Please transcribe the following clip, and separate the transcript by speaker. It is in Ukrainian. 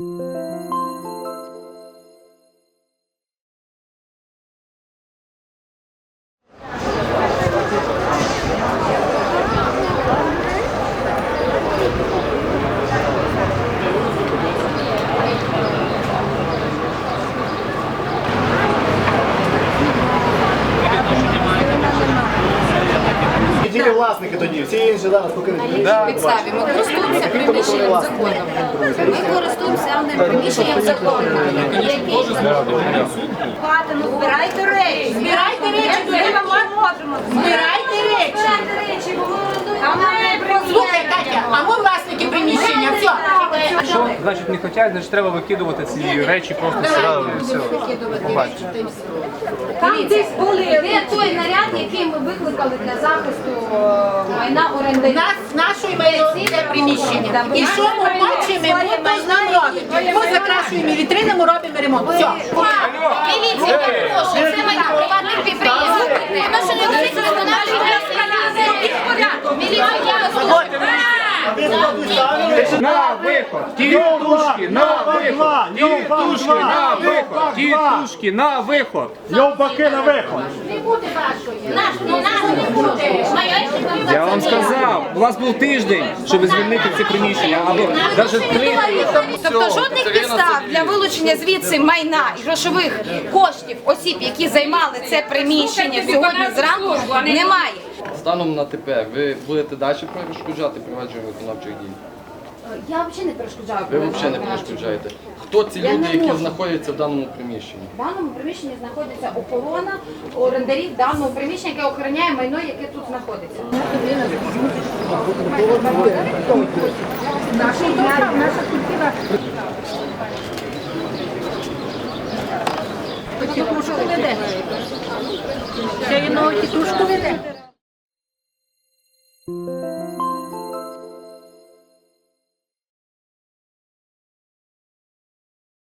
Speaker 1: І власники тоді, всі інші зараз покинуть.
Speaker 2: підставі. Ми користуємося приміщенням законом. Ми користуємося приміщенням законом.
Speaker 3: Збирайте речі. Збирайте речі, ми вам поможемо. Збирайте речі. Збирайте речі, бо ми
Speaker 2: А ми Слухай, Катя, а ми власники приміщення. Все.
Speaker 4: Що значить не хочуть, значить треба викидувати ці речі просто сразу і все. Побачите.
Speaker 3: Там десь були.
Speaker 2: Де той наряд, який ми викликали для захисту е, майна орендарів?
Speaker 5: Нас нашої майно це приміщення. І що ми бачимо, ми то нам робимо. Ми закрашуємо вітрини, ми робимо ремонт. Все.
Speaker 2: На
Speaker 4: виход! Тітушки, на виход! Тітушки, на виход! Тітушки, на виход!
Speaker 1: Йовпаки на виход!
Speaker 2: не буде вашої. Не не буде.
Speaker 4: Я вам сказав, у вас був тиждень, щоб звільнити ці приміщення, або навіть три.
Speaker 6: Тобто жодних підстав для вилучення звідси майна і грошових коштів осіб, які займали це приміщення сьогодні зранку, немає.
Speaker 7: Станом на тепер ви будете далі перешкоджати провадженню виконавчих дій?
Speaker 2: Я взагалі не перешкоджаю.
Speaker 7: Ви взагалі не перешкоджаєте. Хто ці
Speaker 2: Я
Speaker 7: люди,
Speaker 2: не
Speaker 7: які
Speaker 2: можу.
Speaker 7: знаходяться в даному приміщенні?
Speaker 2: В даному приміщенні знаходиться охорона орендарів даного приміщення, яке охороняє майно, яке тут знаходиться.
Speaker 3: Ще одного тітушку веде.